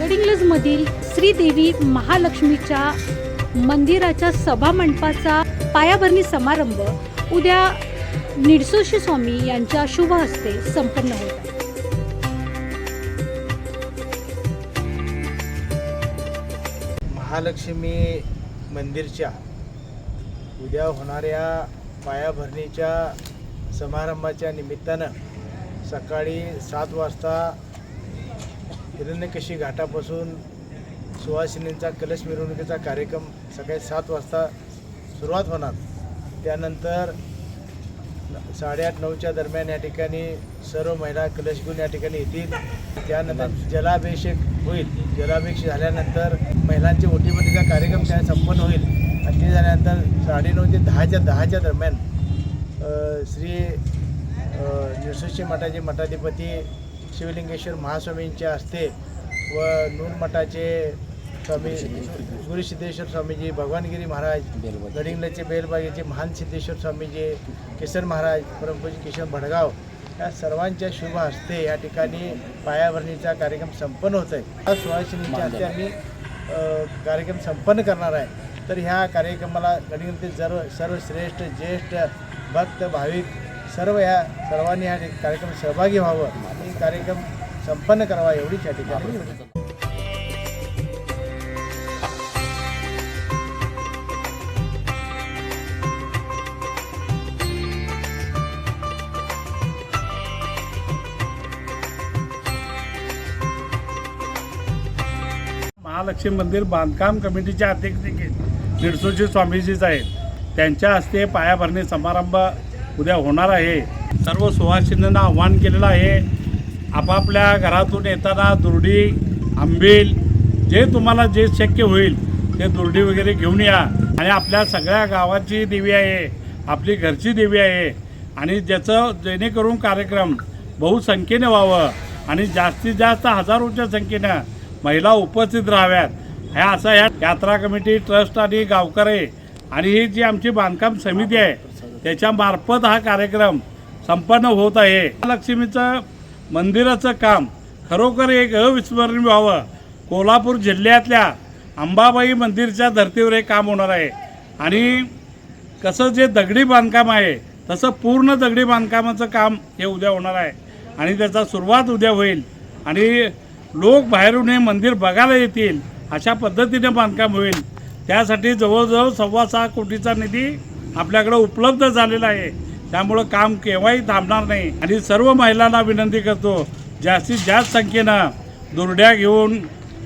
गडिंग्लजमधील श्रीदेवी महालक्ष्मीच्या मंदिराच्या सभा मंडपाचा पायाभरणी समारंभ उद्या निडसोशी स्वामी यांच्या शुभ हस्ते संपन्न होत आहे महालक्ष्मी मंदिरच्या उद्या होणाऱ्या पायाभरणीच्या समारंभाच्या निमित्तानं सकाळी सात वाजता हिरण्यकशी घाटापासून सुवासिनींचा कलश मिरवणुकीचा कार्यक्रम सकाळी सात वाजता सुरुवात होणार. त्यानंतर साडेआठ नऊच्या दरम्यान या ठिकाणी सर्व महिला कलश घेऊन या ठिकाणी येतील. त्यानंतर जलाभिषेक होईल. जलाभिषेक झाल्यानंतर महिलांचे ओटीपटीचा कार्यक्रम त्या संपन्न होईल. आणि ते झाल्यानंतर साडेनऊ ते दहाच्या दहाच्या दरम्यान श्री नृसिंह मठाचे मठाधिपती शिवलिंगेश्वर महास्वामींच्या हस्ते व नूर मठाचे स्वामी गुरुसिद्धेश्वर स्वामीजी भगवानगिरी महाराज गडिंगलाचे बेलबागेचे महान सिद्धेश्वर स्वामीजी केसर महाराज परमपूजी किशन भडगाव या सर्वांच्या शुभ हस्ते या ठिकाणी पायाभरणीचा कार्यक्रम संपन्न होत आहे या सुहासिनीच्या हस्ते आम्ही कार्यक्रम संपन्न करणार आहे. तर ह्या कार्यक्रमाला गडिंगलचे सर्व सर्वश्रेष्ठ ज्येष्ठ भक्त भाविक सर्व या सर्वांनी ह्या कार्यक्रम सहभागी व्हावं. आणि कार्यक्रम संपन्न करावा एवढीच या ठिकाणी. महालक्ष्मी मंदिर बांधकाम कमिटीचे अध्यक्ष देखील निडसोजी स्वामीजीच आहेत. त्यांच्या हस्ते पायाभरणी समारंभ उद्या होणार आहे. सर्व सुवासिनींना आव्हान केलेलं आहे. आपापल्या घरातून येताना दुर्डी आंबील जे तुम्हाला जे शक्य होईल ते दुर्डी वगैरे घेऊन या. आणि आपल्या सगळ्या गावाची देवी आहे आपली घरची देवी आहे. आणि ज्याचं जेणेकरून कार्यक्रम बहुसंख्येने व्हावं आणि जास्तीत जास्त हजारोच्या संख्येनं महिला उपस्थित राहाव्यात. ह्या असं ह्या यात्रा कमिटी ट्रस्ट आणि गावकरे आणि ही जी आमची बांधकाम समिती आहे त्याच्यामार्फत हा कार्यक्रम संपन्न होत आहे. लक्ष्मीचं मंदिराचं काम खरोखर एक अविस्मरणीय व्हावं. कोल्हापूर जिल्ह्यातल्या अंबाबाई मंदिरच्या धर्तीवर हे काम होणार आहे. आणि कसं जे दगडी बांधकाम आहे तसं पूर्ण दगडी बांधकामाचं काम हे उद्या होणार आहे. आणि त्याचा सुरुवात उद्या होईल. आणि लोक बाहेरून हे मंदिर बघायला येतील अशा पद्धतीने बांधकाम होईल. त्यासाठी जवळजवळ सव्वा सहा कोटीचा निधी आपल्याकडं उपलब्ध झालेला आहे. त्यामुळं काम केव्हाही थांबणार नाही. आणि सर्व महिलांना विनंती करतो जास्तीत जास्त संख्येनं दुरड्या घेऊन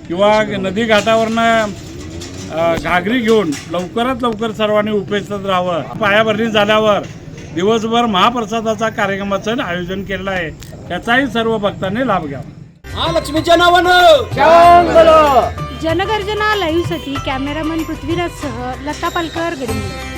किंवा नदी घाटावरनं घागरी घेऊन लवकरात लवकर सर्वांनी उपस्थित राहावं. पायाभरणी झाल्यावर दिवसभर महाप्रसादाचा कार्यक्रमाचं आयोजन केलेलं आहे. त्याचाही सर्व भक्तांनी लाभ घ्यावा. महालक्ष्मीच्या नावानं! जनगर्जना लाईव्हसाठी कॅमेरामन पृथ्वीराजसह लता पालकर गडिंग्लज